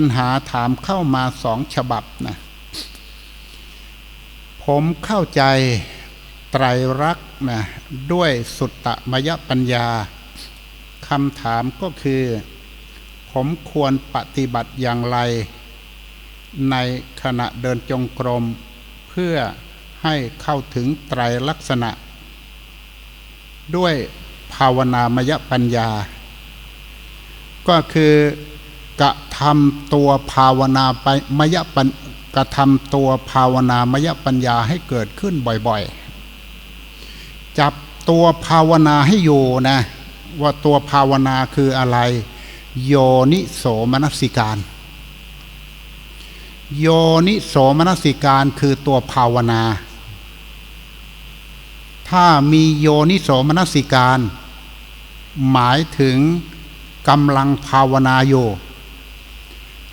ปัญหาถามเข้ามาสองฉบับนะผมเข้าใจไตรรักษ์นะด้วยสุตตมยปัญญาคำถามก็คือ ผมควรปฏิบัติอย่างไร ในขณะเดินจงกรม เพื่อให้เข้าถึงไตรลักษณะ ด้วยภาวนามยปัญญา ก็คือ กระทำตัวภาวนาไปมยปัญกระทำตัวภาวนามยปัญญาให้เกิดขึ้นบ่อยๆ จับตัวภาวนาให้อยู่นะว่าตัวภาวนาคืออะไร โยนิโสมนสิการ โยนิโสมนสิการคือตัวภาวนา ถ้ามีโยนิโสมนสิการ หมายถึงกำลังภาวนาอยู่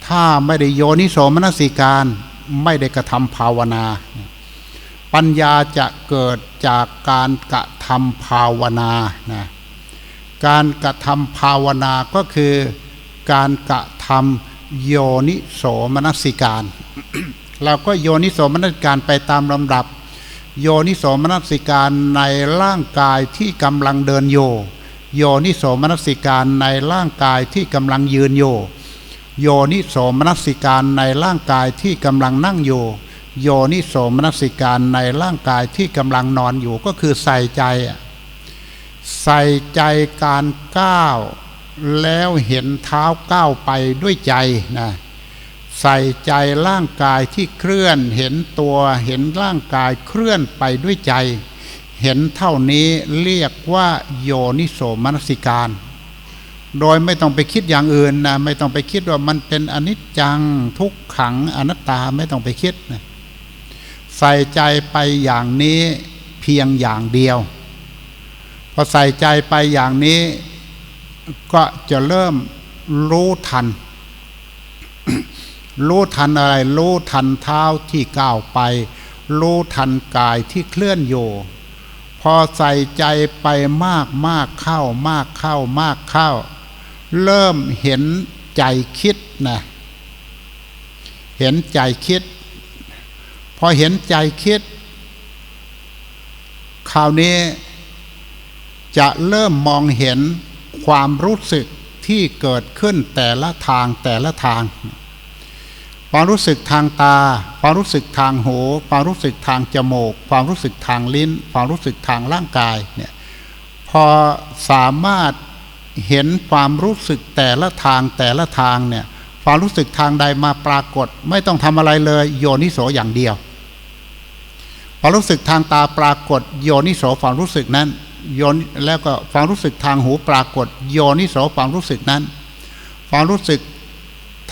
ถ้าไม่ได้โยนิโสมนสิการไม่ได้กระทำภาวนา ปัญญาจะเกิดจากการกระทำภาวนานะการกระทำภาวนาก็คือการกระทำโยนิโสมนสิการ เราก็โยนิโสมนสิการไปตามลำดับ โยนิโสมนสิการในร่างกายที่กำลังเดินโย โยนิโสมนสิการในร่างกายที่กำลังยืนโย โยนิโสมนสิการในร่างกายที่กำลังนั่งอยู่ โยนิโสมนสิการในร่างกายที่กำลังนอนอยู่ก็คือใส่ใจ ใส่ใจการก้าว แล้วเห็นเท้าก้าวไปด้วยใจนะใส่ใจร่างกายที่เคลื่อนเห็นตัวเห็นร่างกายเคลื่อนไปด้วยใจ เห็นเท่านี้เรียกว่าโยนิโสมนสิการ โดยไม่ต้องไปคิดอย่างอื่นนะไม่ต้องไปคิดว่ามันเป็นอนิจจังทุกขังอนัตตาไม่ต้องไปคิดนะใส่ใจไปอย่างนี้เพียงอย่างเดียว พอใส่ใจไปอย่างนี้ ก็จะเริ่มรู้ทัน รู้ทันอะไร รู้ทันเท้าที่ก้าวไป รู้ทันกายที่เคลื่อนโยพอใส่ใจไปมากมากเข้ามากเข้ามากเข้า เริ่มเห็นใจคิดนะเห็นใจคิด พอเห็นใจคิด คราวนี้จะเริ่มมองเห็นความรู้สึกที่เกิดขึ้นแต่ละทางแต่ละทาง ความรู้สึกทางตา ความรู้สึกทางหูความรู้สึกทางจมูก ความรู้สึกทางลิ้น ความรู้สึกทางร่างกายเนี่ยพอสามารถ เห็นความรู้สึกแต่ละทางแต่ละทางเนี่ยความรู้สึกทางใดมาปรากฏ ไม่ต้องทำอะไรเลย โยนิโสอย่างเดียวความรู้สึกทางตาปรากฏ โยนิโสความรู้สึกนั้นโยนแล้วก็ความรู้สึกทางหูปรากฏ โยนิโสความรู้สึกนั้น ความรู้สึก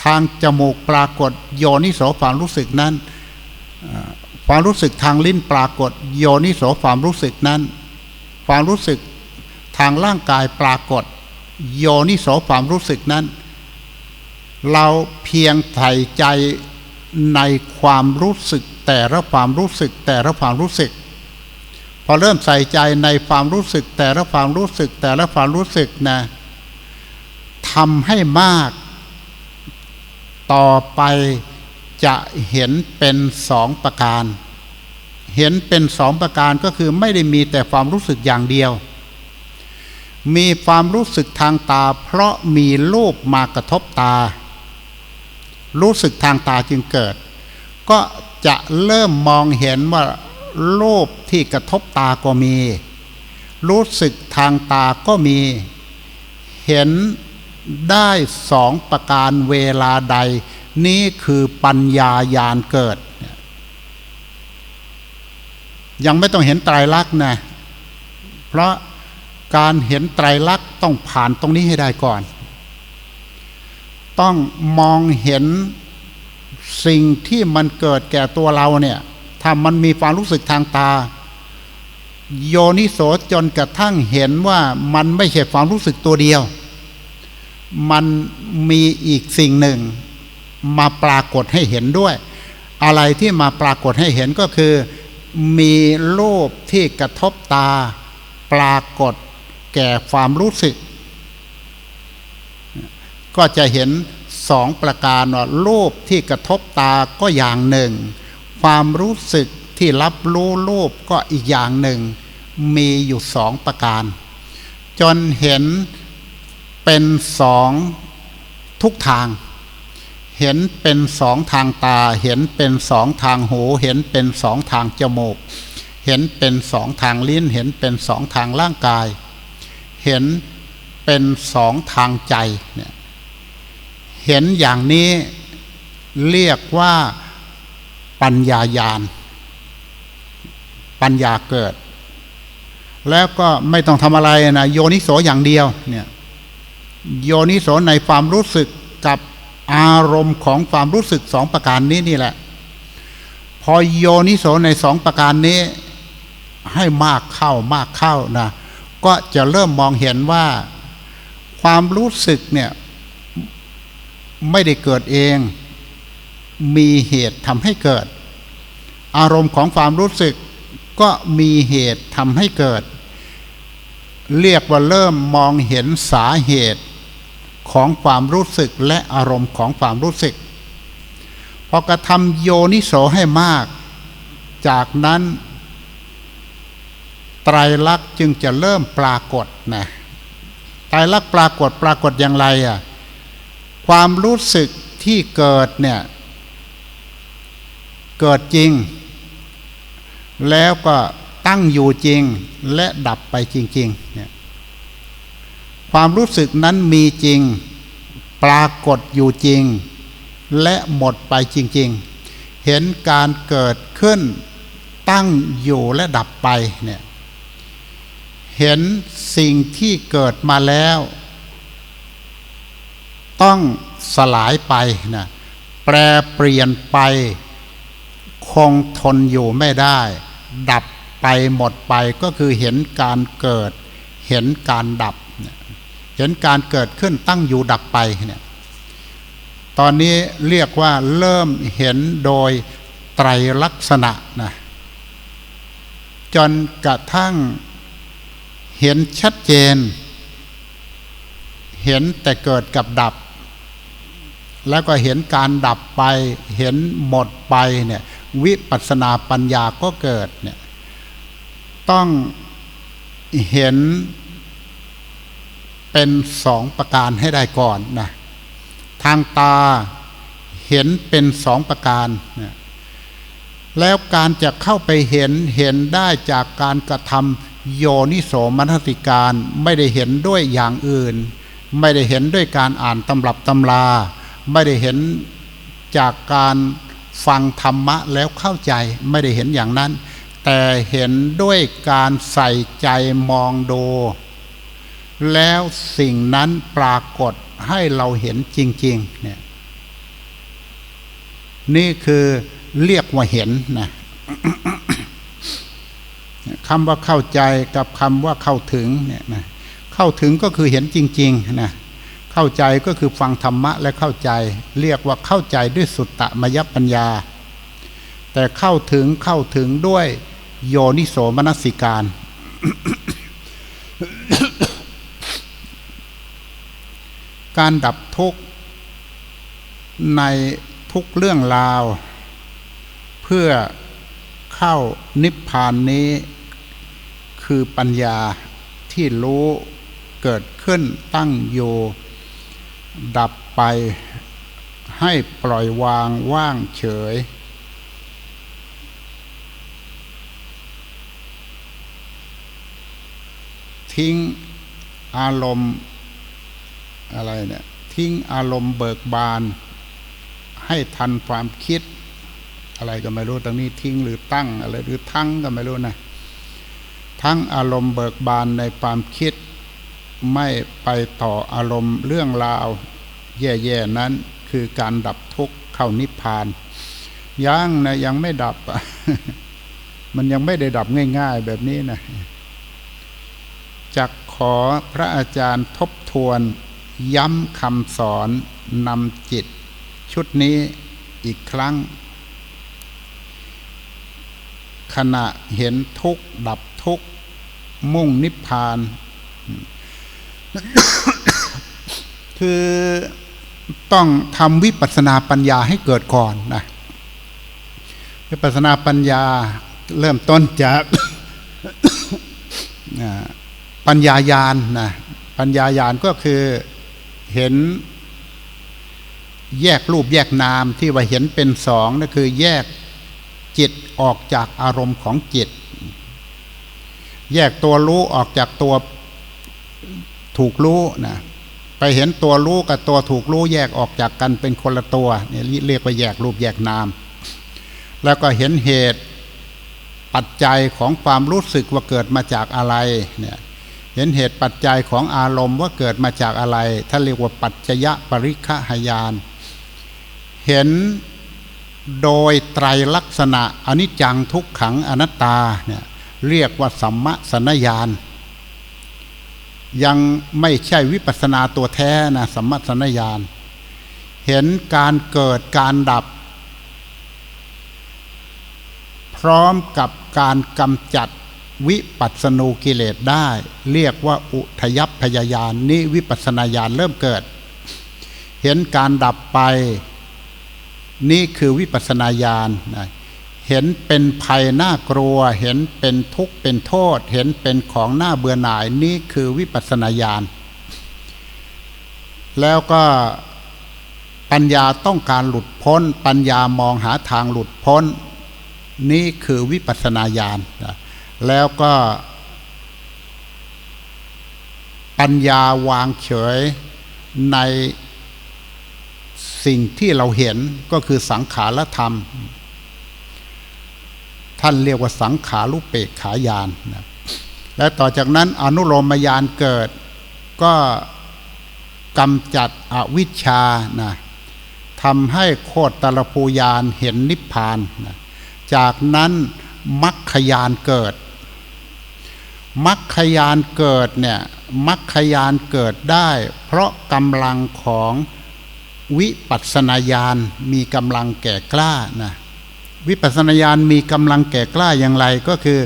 ทางจมูกปรากฏ โยนิโสความรู้สึกนั้นความรู้สึกทางลิ้นปรากฏ โยนิโสความรู้สึกนั้น ความรู้สึกทางร่างกายปรากฏ โยนิโสความรู้สึกนั้น เราเพียงใส่ใจในความรู้สึก แต่ละความรู้สึก แต่ละความรู้สึก พอเริ่มใส่ใจในความรู้สึก แต่ละความรู้สึก แต่ละความรู้สึกนะทำให้มาก ต่อไปจะเห็นเป็นสองประการ เห็นเป็นสองประการก็คือไม่ได้มีแต่ความรู้สึกอย่างเดียว มีความรู้สึกทางตา เพราะมีรูปมากระทบตา รู้สึกทางตาจึงเกิด ก็จะเริ่มมองเห็นว่ารูปที่กระทบตาก็มี รู้สึกทางตาก็มี เห็นได้สองประการเวลาใด นี่คือปัญญายานเกิด ยังไม่ต้องเห็นไตรลักษณ์นะ เพราะ การเห็นไตรลักษณ์ต้องผ่านตรงนี้ให้ได้ก่อน ต้องมองเห็นสิ่งที่มันเกิดแก่ตัวเราเนี่ยถ้ามันมีความรู้สึกทางตา โยนิโสจนกระทั่งเห็นว่ามันไม่ใช่ความรู้สึกตัวเดียว มันมีอีกสิ่งหนึ่ง มาปรากฏให้เห็นด้วย อะไรที่มาปรากฏให้เห็นก็คือ มีรูปที่กระทบตา ปรากฏ แก่ความรู้สึก ก็จะเห็นสองประการว่ารูปที่กระทบตาก็อย่างหนึ่ง ความรู้สึกที่รับรู้รูปก็อีกอย่างหนึ่ง มีอยู่สองประการ จนเห็นเป็นสองทุกทาง เห็นเป็นสองทางตา เห็นเป็นสองทางหู เห็นเป็นสองทางจมูก เห็นเป็นสองทางลิ้น เห็นเป็นสองทางร่างกาย เห็นเป็นสองทางใจเนี่ยเห็นอย่างนี้เรียกว่าปัญญายาณ ปัญญาเกิด แล้วก็ไม่ต้องทำอะไรนะโยนิโสอย่างเดียวเนี่ยโยนิโสในความรู้สึกกับอารมณ์ของความรู้สึกสองประการนี้นี่แหละ พอโยนิโสในสองประการนี้ ให้มากเข้ามากเข้านะ ก็จะเริ่มมองเห็นว่า ความรู้สึกเนี่ย ไม่ได้เกิดเอง มีเหตุทำให้เกิด อารมณ์ของความรู้สึกก็มีเหตุทำให้เกิด เรียกว่าเริ่มมองเห็นสาเหตุของความรู้สึกและอารมณ์ของความรู้สึก พอกระทำโยนิโสให้มาก จากนั้น ไตรลักษณ์จึงจะเริ่มปรากฏนะไตรลักษณ์ปรากฏปรากฏอย่างไรอะความรู้สึกที่เกิดเนี่ยเกิดจริง แล้วก็ตั้งอยู่จริงและดับไปจริงๆเนี่ยความรู้สึกนั้นมีจริง ปรากฏอยู่จริง และหมดไปจริง ๆ เห็นการเกิดขึ้นตั้งอยู่และดับไปเนี่ย เห็นสิ่งที่เกิดมาแล้ว ต้องสลายไปนะแปรเปลี่ยนไป คงทนอยู่ไม่ได้ ดับไปหมดไปก็คือเห็นการเกิด เห็นการดับ เห็นการเกิดขึ้นตั้งอยู่ดับไปเนี่ยตอนนี้เรียกว่าเริ่มเห็นโดยไตรลักษณะนะจนกระทั่ง เห็นชัดเจน เห็นแต่เกิดกับดับ แล้วก็เห็นการดับไป เห็นหมดไปเนี่ยวิปัสสนาปัญญาก็เกิดเนี่ยต้องเห็นเป็นสองประการให้ได้ก่อนนะทางตาเห็นเป็นสองประการนะแล้วการจะเข้าไปเห็นเห็นได้จากการกระทำ โยนิโสมนสิการไม่ได้เห็นด้วยอย่างอื่น ไม่ได้เห็นด้วยการอ่านตำรับตำรา ไม่ได้เห็นจากการฟังธรรมะแล้วเข้าใจไม่ได้เห็นอย่างนั้น แต่เห็นด้วยการใส่ใจมองดู แล้วสิ่งนั้นปรากฏให้เราเห็นจริงๆเนี่ยนี่คือเรียกว่าเห็นนะ คำว่าเข้าใจกับคำว่าเข้าถึงเนี่ยนะเข้าถึงก็คือเห็นจริงๆนะเข้าใจก็คือฟังธรรมะและเข้าใจ เรียกว่าเข้าใจด้วยสุตตะมยปัญญา แต่เข้าถึงเข้าถึงด้วยโยนิโสมนสิการ การดับทุกข์ในทุกเรื่องราว เพื่อเข้านิพพานนี้ คือปัญญาที่รู้เกิดขึ้นตั้งอยู่ดับไปให้ปล่อยวางว่างเฉย ทิ้งอารมณ์อะไรเนี่ยทิ้งอารมณ์เบิกบาน ให้ทันความคิด อะไรก็ไม่รู้ตรงนี้ทิ้งหรือตั้งอะไรหรือทั้งก็ไม่รู้นะ ทั้งอารมณ์เบิกบานในความคิด ไม่ไปต่ออารมณ์เรื่องราว แย่ๆนั้นคือการดับทุกข์เข้านิพพานยังนะยังไม่ดับ มันยังไม่ได้ดับง่าย ๆ แบบนี้นะจักขอพระอาจารย์ทบทวน ย้ำคำสอนนำจิต ชุดนี้อีกครั้ง ขณะเห็นทุกข์ดับทุกข์ มุ่งนิพพาน คือต้องทำวิปัสสนาปัญญาให้เกิดก่อนนะวิปัสสนาปัญญาเริ่มต้นจากปัญญายานนะปัญญายานก็คือเห็นแยกรูปแยกนามที่ว่าเห็นเป็นสองนั่นคือแยกจิตออกจากอารมณ์ของจิต แยกตัวรู้ออกจากตัวถูกรู้นะไปเห็นตัวรู้กับตัวถูกรู้แยกออกจากกันเป็นคนละตัวเนี่ยเรียกว่าแยกรูปแยกนาม แล้วก็เห็นเหตุปัจจัยของความรู้สึกว่าเกิดมาจากอะไรเนี่ยเห็นเหตุปัจจัยของอารมณ์ว่าเกิดมาจากอะไรท่านเรียกว่าปัจจยปริฆหายาน เห็นโดยไตรลักษณะอนิจจังทุกขังอนัตตาเนี่ย เรียกว่าสัมมสนญาณ ยังไม่ใช่วิปัสนาตัวแท้นะสัมมสนญาณ เห็นการเกิดการดับ พร้อมกับการกำจัดวิปัสสนูกิเลสได้ เรียกว่าอุทยพยายานนี้วิปัสนาญาณเริ่มเกิด เห็นการดับไป นี่คือวิปัสนาญาณนะ เห็นเป็นภัยน่ากลัว เห็นเป็นทุกข์เป็นโทษ เห็นเป็นของหน้าเบื่อหน่ายนี่คือวิปัสนาญาณแล้วก็ปัญญาต้องการหลุดพ้น ปัญญามองหาทางหลุดพ้น นี่คือวิปัสนาญาณแล้วก็ ปัญญาวางเฉยในสิ่งที่เราเห็นก็คือสังขารธรรม ท่านเรียกว่าสังขารุเปกขายานนะและต่อจากนั้นอนุโลมยานเกิด ก็กำจัดอวิชชานะทำให้โคตรตรภูยานเห็นนิพพานนะจากนั้นมัคคยานเกิดมัคคยานเกิดเนี่ยมัคคยานเกิดได้ เพราะกำลังของวิปัสสนาญาณมีกำลังแก่กล้านะ วิปัสสนาญาณมีกำลังแก่กล้าอย่างไรก็คือ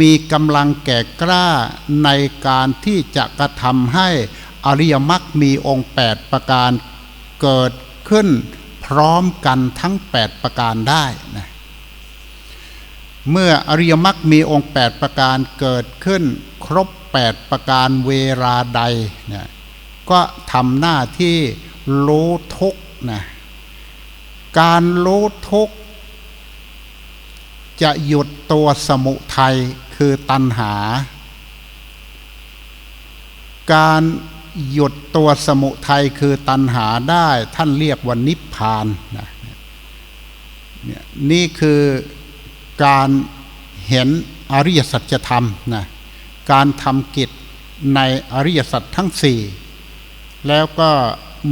มีกำลังแก่กล้าในการที่จะกระทำให้อริยมรรคมีองค์ 8 ประการเกิดขึ้นพร้อมกันทั้ง 8 ประการได้นะเมื่ออริยมรรคมีองค์ 8 ประการเกิดขึ้นครบ 8 ประการเวลาใดนะก็ทำหน้าที่รู้ทุกนะการรู้ทุก จะหยุดตัวสมุทัยคือตัณหา การหยุดตัวสมุทัยคือตัณหาได้ท่านเรียกว่านิพพานนะเนี่ยนี่คือการเห็นอริยสัจธรรมนะการทำกิจในอริยสัจทั้งสี่แล้วก็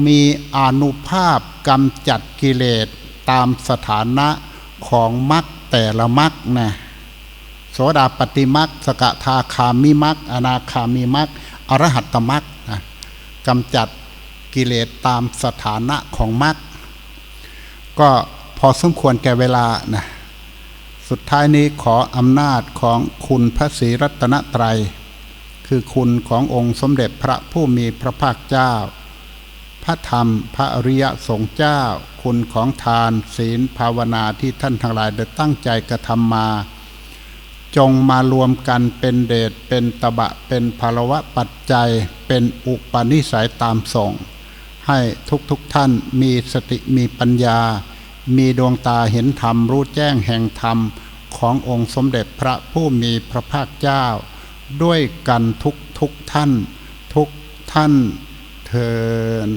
มีอนุภาพกำจัดกิเลสตามสถานะของมรรค แต่ละมรรคนะโสดาปฏิมรรคสกทาคามิมรรคอนาคามิมรรคอรหัตตมรรคนะกำจัดกิเลสตามสถานะของมรรคก็พอสมควรแก่เวลานะสุดท้ายนี้ขออำนาจของคุณพระศรีรัตนตรัย คือคุณขององค์สมเด็จพระผู้มีพระภาคเจ้า พระธรรมพระอริยสงฆ์เจ้า คุณของทาน ศีลภาวนาที่ท่านทั้งหลายได้ตั้งใจกระทำมา จงมารวมกันเป็นเดชเป็นตบะเป็นภารวะปัจจัย เป็นอุปนิสัยตามส่ง ให้ทุกๆทท่านมีสติมีปัญญา มีดวงตาเห็นธรรมรู้แจ้งแห่งธรรมขององค์สมเด็จพระผู้มีพระภาคเจ้า ด้วยกันทุกทุกท่าน ทุกท่านเทิน